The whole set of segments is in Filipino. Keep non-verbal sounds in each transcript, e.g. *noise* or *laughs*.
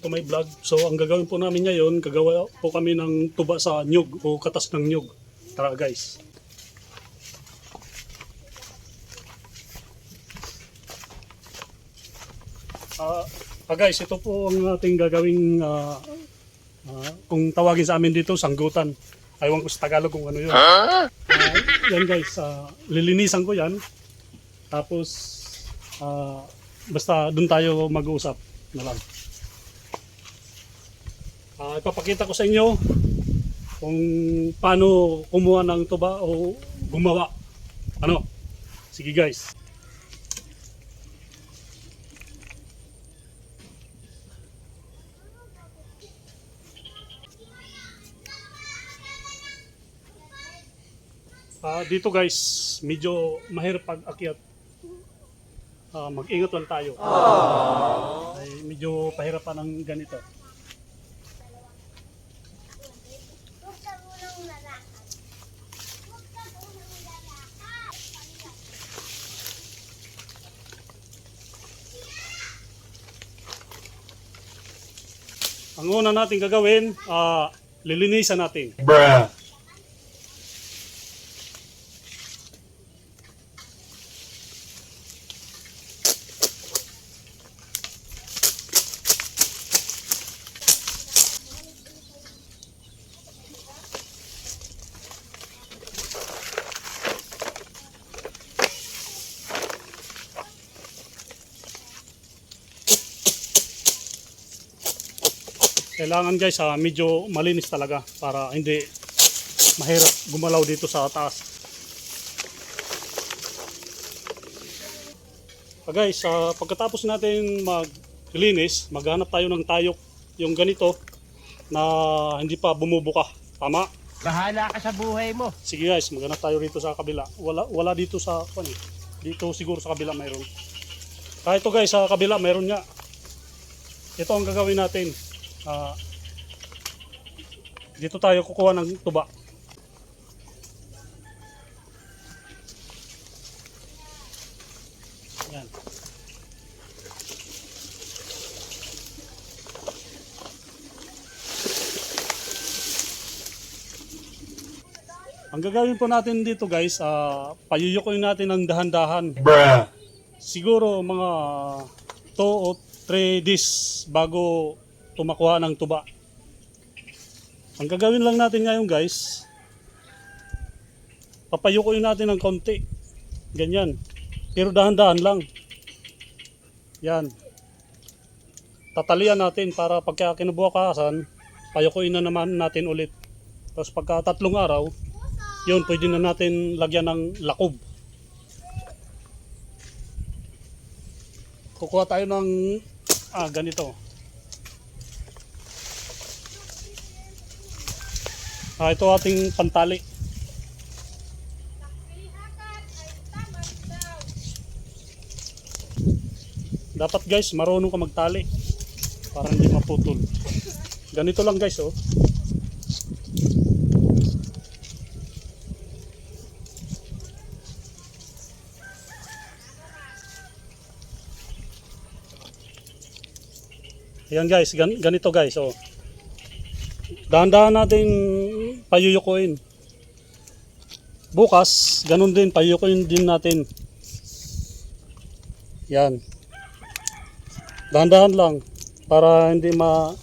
to my vlog. So ang gagawin po namin ngayon, gagawa po kami ng tuba sa nyug o katas ng nyug. Tara guys. Ah, ah, guys, ito po ang ating gagawing ah, ah, kung tawagin sa amin dito, sanggutan. Aywan ko sa Tagalog kung ano yun. Ah, yan guys, ah, lilinisan ko yan. Tapos, ah, basta doon tayo mag-uusap na lang. Ah, ipapakita ko sa inyo kung paano kumuha ng tuba o gumawa. Ano? Sige guys. Ah, dito guys, medyo mahirap pag-akyat. Ah, mag-ingat lang tayo. Ay, medyo pahirapan ng ganito. Ang una natin gagawin, ah, lilinisan natin. Bruh. Kailangan guys, ah, medyo malinis talaga para hindi mahirap gumalaw dito sa taas. Ah, guys, ah, pagkatapos natin maglinis, maghanap tayo ng tayok yung ganito na hindi pa bumubuka. Tama? Bahala ka sa buhay mo. Sige guys, maghanap tayo rito sa kabila. Wala wala dito sa ano. Dito siguro sa kabila mayroon. Ah, ito guys, sa kabila mayroon nga. Ito ang gagawin natin. Ah, dito tayo kukuha ng tuba. Yan. Ang gagawin po natin dito guys, uh, payuyukoy natin ng dahan-dahan. Siguro mga 2 o 3 days bago tumakuha ng tuba. Ang gagawin lang natin ngayon guys, papayukoy natin ng konti. Ganyan. Pero dahan-dahan lang. Yan. Tatalian natin para pagka kinabukasan, payukoy na naman natin ulit. Tapos pagka tatlong araw, yun, pwede na natin lagyan ng lakob. Kukuha tayo ng ah, ganito. Ah, ito ating pantali. Dapat guys, marunong ka magtali para hindi maputol. Ganito lang guys, oh. Ayan guys, gan- ganito guys, oh. Dahan-dahan natin payuyukuin. Bukas, ganun din, payuyukuin din natin. Yan. Dahan-dahan lang para hindi ma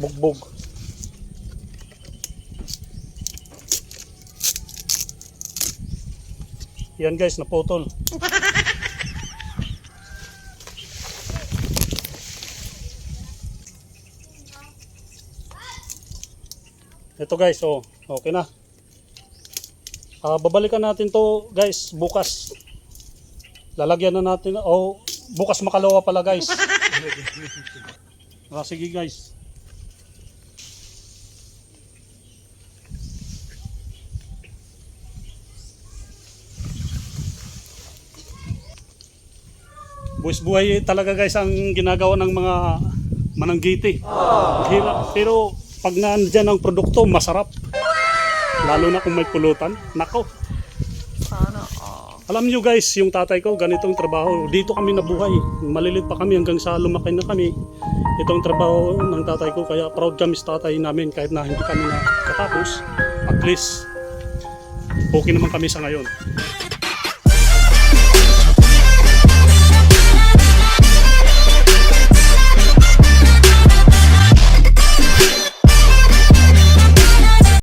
bugbog. Yan guys, naputol. *laughs* Ito guys, oh, okay na. Ah, babalikan natin to guys bukas. Lalagyan na natin oh, bukas makalawa pala guys. ah, sige guys. Buwis buhay talaga guys ang ginagawa ng mga mananggiti. Mahirap. Pero pag nandyan ang produkto, masarap. Lalo na kung may pulutan. Nako. Sana all. Alam nyo guys, yung tatay ko, ganitong trabaho. Dito kami nabuhay. Malilit pa kami hanggang sa lumaki na kami. Itong trabaho ng tatay ko, kaya proud kami sa tatay namin kahit na hindi kami nakatapos. At least, okay naman kami sa ngayon.